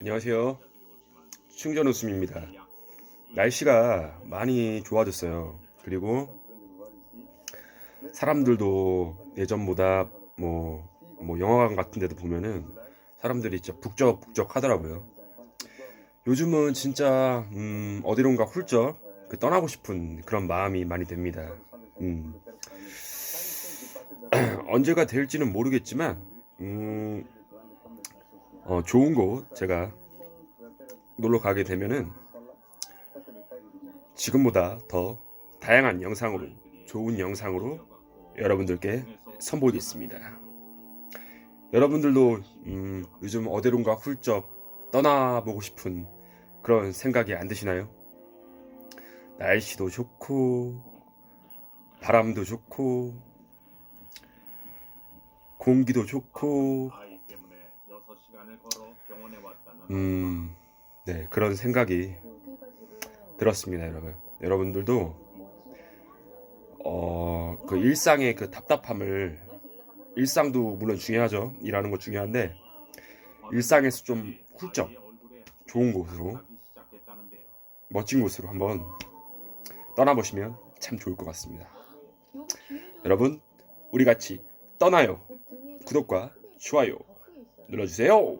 안녕하세요. 충전 웃음입니다. 날씨가 많이 좋아졌어요. 그리고 사람들도 예전보다 뭐, 뭐 영화관 같은 데도 보면은 사람들이 진짜 북적북적 하더라고요. 요즘은 진짜 음, 어디론가 훌쩍 그 떠나고 싶은 그런 마음이 많이 듭니다. 음. 언제가 될지는 모르겠지만 음, 어, 좋은 곳 제가 놀러 가게 되면은 지금보다 더 다양한 영상으로 좋은 영상으로 여러분들께 선보이겠습니다. 여러분들도 음, 요즘 어디론가 훌쩍 떠나보고 싶은 그런 생각이 안 드시나요? 날씨도 좋고 바람도 좋고 공기도 좋고 음, 네, 그런 생각이 들었습니다, 여러분. 여러분들도 어, 그 일상의 그 답답함을 일상도 물론 중요하죠. 일하는 거 중요한데 일상에서 좀 훌쩍 좋은 곳으로 멋진 곳으로 한번 떠나보시면 참 좋을 것 같습니다. 여러분, 우리 같이 떠나요. 구독과 좋아요 눌러주세요.